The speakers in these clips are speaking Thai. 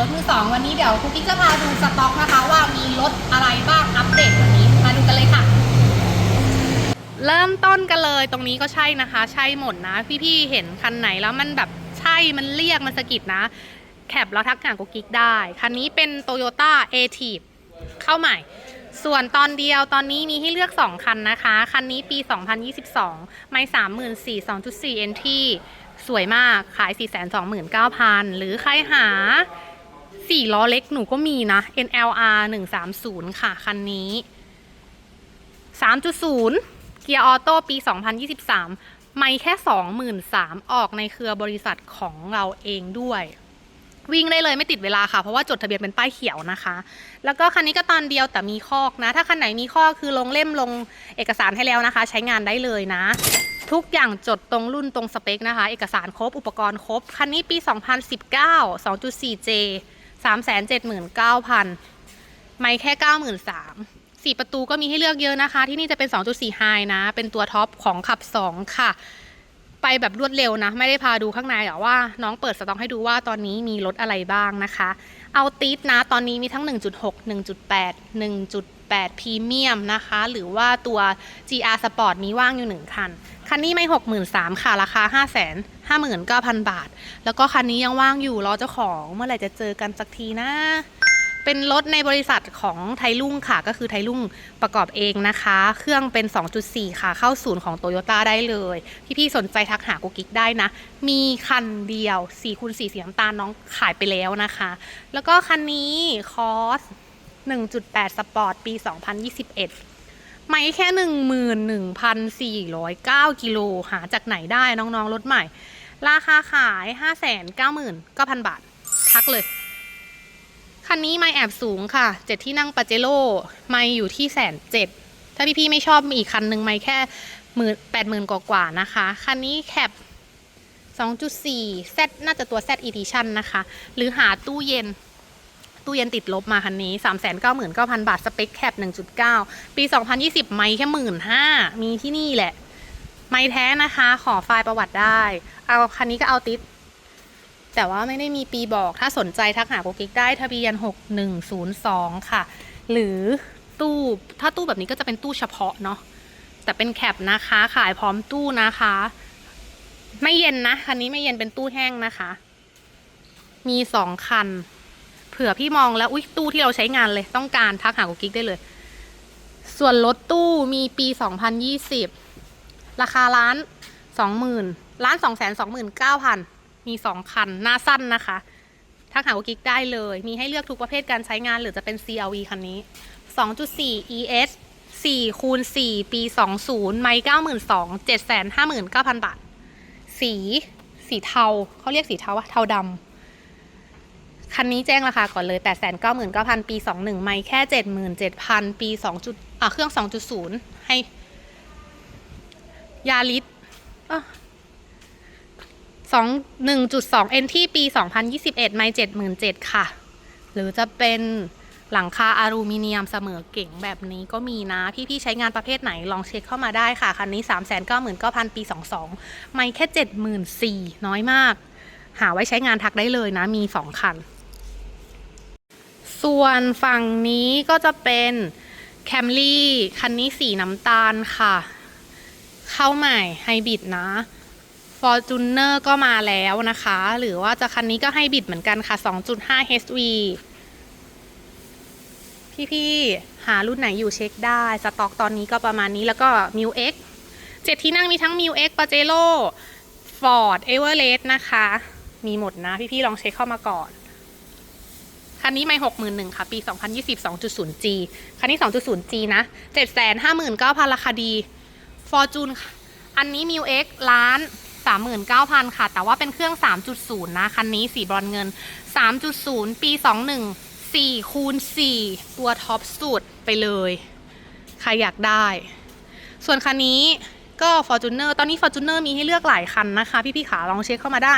รถมือสองวันนี้เดี๋ยวคุกกิ๊กจะพาดูสต็อกนะคะ ว่ามีรถอะไรบ้างอัปเดตวันนี้มาดูกันเลยค่ะ เริ่มต้นกันเลยตรงนี้ก็ใช่นะคะ ใช่หมดนะ พี่ๆเห็นคันไหนแล้วมันแบบใช่มันเรียกมันสะกิดนะ แคปแล้วทักหานกุกกิ๊กได้ คันนี้เป็น Toyota a t i v เข้าใหม่ ส่วนตอนเดียวตอนนี้มีให้เลือก 2 คันนะคะ คันนี้ปี 2022 ไม่34 2.4 NT สวยมากขาย 429,000 หรือใครหา 4ล้อเล็กหนูก็มีนะ NLR 130 ค่ะ คันนี้ 3.0 เกียร์ออโต้ปี 2023 ไม่แค่ 23,000ออกในเครือบริษัทของเราเองด้วย วิ่งได้เลยไม่ติดเวลาค่ะ เพราะว่าจดทะเบียนเป็นป้ายเขียวนะคะ แล้วก็คันนี้ก็ตอนเดียวแต่มีคอกนะ ถ้าคันไหนมีคอกคือลงเล่มลงเอกสารให้แล้วนะคะ ใช้งานได้เลยนะทุกอย่างจดตรงรุ่นตรงสเปคนะคะ เอกสารครบ อุปกรณ์ครบ คันนี้ปี 2019 2.4J 379,000ไม่แค่93,000สี่ประตูก็มีให้เลือกเยอะนะคะ ที่นี่จะเป็น2.4 High นะ เป็นตัวท็อปของขับ2ค่ะ ไปแบบรวดเร็วนะ ไม่ได้พาดูข้างในแต่ว่า น้องเปิดสต็อกให้ดูว่าตอนนี้มีรถอะไรบ้างนะคะ เอาติดนะตอนนี้มีทั้ง 1.6 1.8 1.8พรีเมียมนะคะ หรือว่าตัว GR Sport มีว่างอยู่1คัน คันนี้ไม่63,000ค่ะ ราคา559,000บาท แล้วก็คันนี้ยังว่างอยู่รอเจ้าของเมื่อไหร่จะเจอกันสักทีนะ เป็นรถในบริษัทของไทยรุ่งค่ะ ก็คือไทยรุ่งประกอบเองนะคะ เครื่องเป็น 2.4 ค่ะ เข้าศูนย์ของโตโยต้าได้เลย พี่ๆสนใจทักหากุกกิ๊กได้นะ มีคันเดียว4คูณ4สีน้ำตาลน้องขายไปแล้วนะคะ แล้วก็คันนี้คอส1.8 สปอร์ตปี 2021 ไม่แค่11,409กิโลหาจากไหนได้น้องๆรถใหม่ ราคาขาย599,000บาท ทักเลย คันนี้ไม่แอบสูงค่ะเจ็ดที่นั่งปาเจโร่ไม่อยู่ที่แสนเจ็ดถ้าพี่ๆไม่ชอบมีอีกคันหนึ่งไม่แค่หมื่นแปดหมื่นกว่าๆนะคะ คันนี้แคป2.4 Z น่าจะตัว Z Edition นะคะ หรือหาตู้เย็น ตู้เย็นติดลบมาคันนี้ 399,000 บาท สเปคแคป 1.9 ปี 2020 ไม่แค่15,000มีที่นี่แหละ ไม่แท้นะคะ ขอไฟล์ประวัติได้ เอาคันนี้ก็เอาติด แต่ว่าไม่ได้มีปีบอก ถ้าสนใจทักหาโกกิกได้ทะเบียน 6102 ค่ะ หรือตู้ถ้าตู้แบบนี้ก็จะเป็นตู้เฉพาะเนาะ แต่เป็นแคปนะคะ ขายพร้อมตู้นะคะ ไม่เย็นนะ คันนี้ไม่เย็นเป็นตู้แห้งนะคะ มีสองคัน เผื่อพี่มองแล้วอุ๊ยตู้ที่เราใช้งานเลยต้องการทักหาโกกิกได้เลย ส่วนรถตู้มีปี 2020 ราคาล้านสองหมื่นล้านสองแสนสองหมื่นเก้าพันมีสองคัน หน้าสั้นนะคะ ทักหาว่ากิ๊กได้เลย มีให้เลือกทุกประเภทการใช้งานหรือจะเป็น CRV คันนี้ 2.4 ES 4คูณ4ปี 20 ไม่92,000 759,000บาท สี สีเทาเขาเรียกสีเทาวะเทาดำ คันนี้แจ้งราคาก่อนเลย 899,000 ปี 21 ไม่แค่ 77,000 ปี 2. จุดอะเครื่อง 2.0 ให้ ยาลิสสองหนึ่งจุดสองเอ็นที่ปีสองพันยี่สิบเอ็ดไม่เจ็ดหมื่นเจ็ดค่ะ หรือจะเป็นหลังคาอลูมิเนียมเสมอเก่งแบบนี้ก็มีนะ พี่ ๆ ใช้งานประเภทไหนลองเช็คเข้ามาได้ค่ะ คันนี้สามแสนเก้าหมื่นเก้าพันปีสองสองไม่แค่เจ็ดหมื่นสี่น้อยมาก หาไว้ใช้งานทักได้เลยนะมีสองคัน ส่วนฝั่งนี้ก็จะเป็นแคมรี่คันนี้สีน้ำตาลค่ะ เข้าใหม่ไฮบริดนะ f o r t u n e r ก็มาแล้วนะคะ หรือว่าจะคันนี้ก็ให้บิดเหมือนกันค่ะ 2.5 HV พี่ๆ หารุ่นไหนอยู่เช็คได้ สต็อกตอนนี้ก็ประมาณนี้แล้วก็ m u X เจ็ดที่นั่งมีทั้ง m u X Pajero Ford Everest นะคะ มีหมดนะ พี่ๆ ลองเช็คเข้ามาก่อน คันนี้ไม่หกหมื่นหนึ่งค่ะ ปีสองพันยี่สิบสองจุดศูนย์จีคันนี้สองจุดศูนย์จีนะเจ็ดแสนห้าหมื่นเก้าพันราคาดีฟอร์จูนอันนี้มิวเอ็กล้านสามหมื่นเก้าพันค่ะ แต่ว่าเป็นเครื่องสามจุดศูนย์นะ คันนี้สีบอลเงินสามจุดศูนย์ปีสองหนึ่งสี่คูณสี่ตัวท็อปสุดไปเลย ใครอยากได้ ส่วนคันนี้ก็ฟอร์จูเนอร์ตอนนี้ฟอร์จูเนอร์มีให้เลือกหลายคันนะคะ พี่ๆขาลองเช็คเข้ามาได้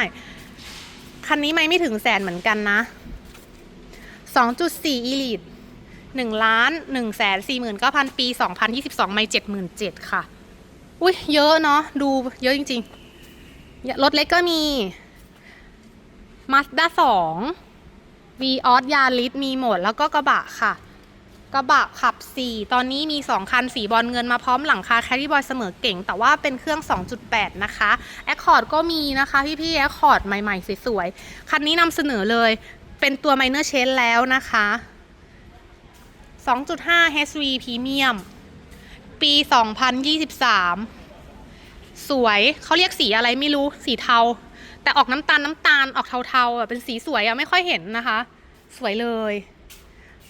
คันนี้ไม่ไม่ถึงแสนเหมือนกันนะ 2.4 Elite 1ล้าน1แสน49,000ปี 2022 ไม่ 77,000 ค่ะ อุ้ยเยอะเนาะ ดูเยอะจริงๆ รถเล็กก็มี Mazda 2วีออสยาลิสมีหมด แล้วก็กระบะค่ะ กระบะขับ 4 ตอนนี้มี 2 คัน สีบอลเงินมาพร้อมหลังคาแคดดี้บอยเสมอเก่ง แต่ว่าเป็นเครื่อง 2.8 นะคะแอคคอร์ดก็มีนะคะ พี่ๆแอคคอร์ดใหม่ ๆ สวยๆ คันนี้นำเสนอเลย เป็นตัว Minor Change แล้วนะคะ 2.5 HV Premium ปี 2023 สวยเขาเรียกสีอะไรไม่รู้สีเทา แต่ออกน้ำตาลน้ำตาลออกเทาๆอะเป็นสีสวยอะไม่ค่อยเห็นนะคะ สวยเลย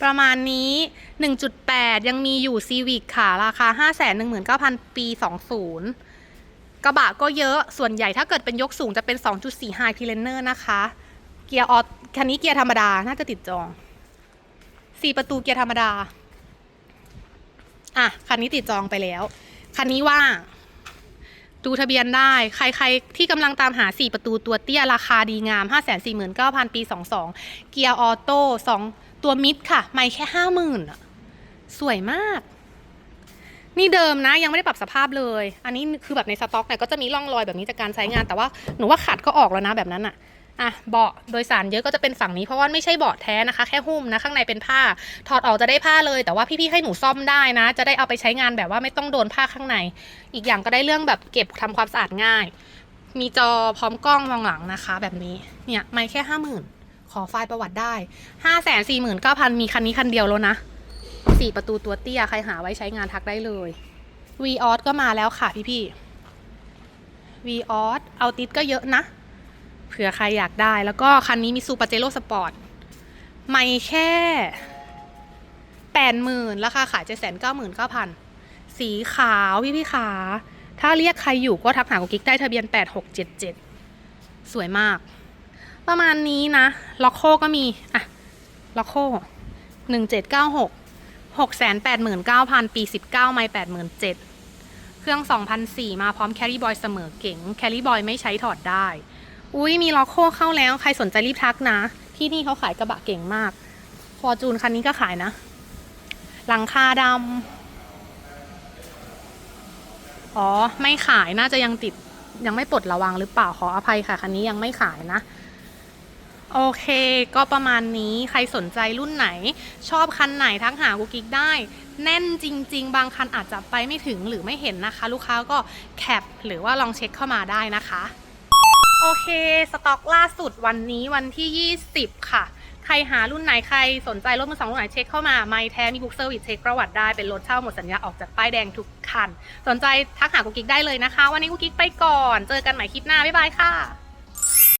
ประมาณนี้ 1.8 ยังมีอยู่ Civic ค่ะ ราคา 519,000 ปี 20 กระบะก็เยอะส่วนใหญ่ถ้าเกิดเป็นยกสูงจะเป็น 2.4 High p l a n e r นะคะ เกียร์ออทคันนี้เกียร์ธรรมดา น่าจะติดจอง4ประตูเกียร์ธรรมดา อะ คันนี้ติดจองไปแล้ว คันนี้ว่างดูทะเบียนได้ ใครๆ ที่กำลังตามหา 4 ประตูตัวเตี้ย ราคาดีงาม 549,000 ปี 22 เกียร์ออโต้2ตัวมิดค่ะ ไม่แค่ 50,000อะ สวยมาก นี่เดิมนะ ยังไม่ได้ปรับสภาพเลย อันนี้คือแบบในสต็อกเนี่ยก็จะมีร่องรอยแบบนี้จากการใช้งาน แต่ว่าหนูว่าขัดก็ออกแล้วนะแบบนั้นอะ อะเบาะโดยสารเยอะก็จะเป็นฝั่งนี้เพราะว่าไม่ใช่เบาะแท้นะคะ แค่หุ้มนะข้างในเป็นผ้า ถอดออกจะได้ผ้าเลยแต่ว่าพี่ๆให้หนูซ่อมได้นะ จะได้เอาไปใช้งานแบบว่าไม่ต้องโดนผ้าข้างใน อีกอย่างก็ได้เรื่องแบบเก็บทำความสะอาดง่าย มีจอพร้อมกล้องมองหลังนะคะ แบบนี้เนี่ยไม่แค่ห้าหมื่นขอไฟล์ประวัติได้ห้าแสนสี่หมื่นเก้าพันมีคันนี้คันเดียวแล้วนะสี่ประตูตัวเตี้ยใครหาไว้ใช้งานทักได้เลย v ีออสก็มาแล้วค่ะพี่ๆ v ีออสเอาติดก็เยอะนะ เผื่อใครอยากได้ แล้วก็คันนี้มีซูป r เจโ o สปอร์ตไม่แค่แปดหมื่นราคาขายเจ็ดแสนเก้าหมื่นเก้าพันสีขาวพี่พี่ขา ถ้าเรียกใครอยู่ก็ทักหากุ๊กกิ๊กได้ทะเบียนแปดหกเจ็ดเจ็ดสวยมาก ประมาณนี้นะ ล็อกโคก็มี อะ ล็อกโคหนึ่งเจ็ดเก้าหกหกแสนแปดหมื่นเก้าพันปีสิบเก้าไม่แปดหมื่นเจ็ดเครื่องสองพันสี่มาพร้อมแครี่บอยเสมอเก๋งแครี่บอยไม่ใช้ถอดได้ อุ้ยมีล็อกโคเข้าแล้วใครสนใจรีบทักนะ ที่นี่เขาขายกระบะเก่งมากฟอร์จูนคันนี้ก็ขายนะ หลังคาดำอ๋อ ไม่ขายน่าจะยังติดยังไม่ปลดระวังหรือเปล่าขออภัยค่ะ คันนี้ยังไม่ขายนะ โอเค ก็ประมาณนี้ใครสนใจรุ่นไหน ชอบคันไหนทักหากูกิกได้ แน่นจริง ๆ บางคันอาจจะไปไม่ถึงหรือไม่เห็นนะคะ ลูกค้าก็แคปหรือว่าลองเช็คเข้ามาได้นะคะ โอเค สต็อกล่าสุดวันนี้วันที่ 20 ค่ะ ใครหารุ่นไหนใครสนใจรถมือสองรุ่นไหนเช็คเข้ามา ไม่แท้มีบุ๊กเซอร์วิสเช็คประวัติได้เป็นรถเช่าหมดสัญญาออกจากป้ายแดงทุกคัน สนใจทักหากุ๊กกิ๊กได้เลยนะคะ วันนี้กุ๊กกิ๊กไปก่อน เจอกันใหม่คลิปหน้า บ๊ายบายค่ะ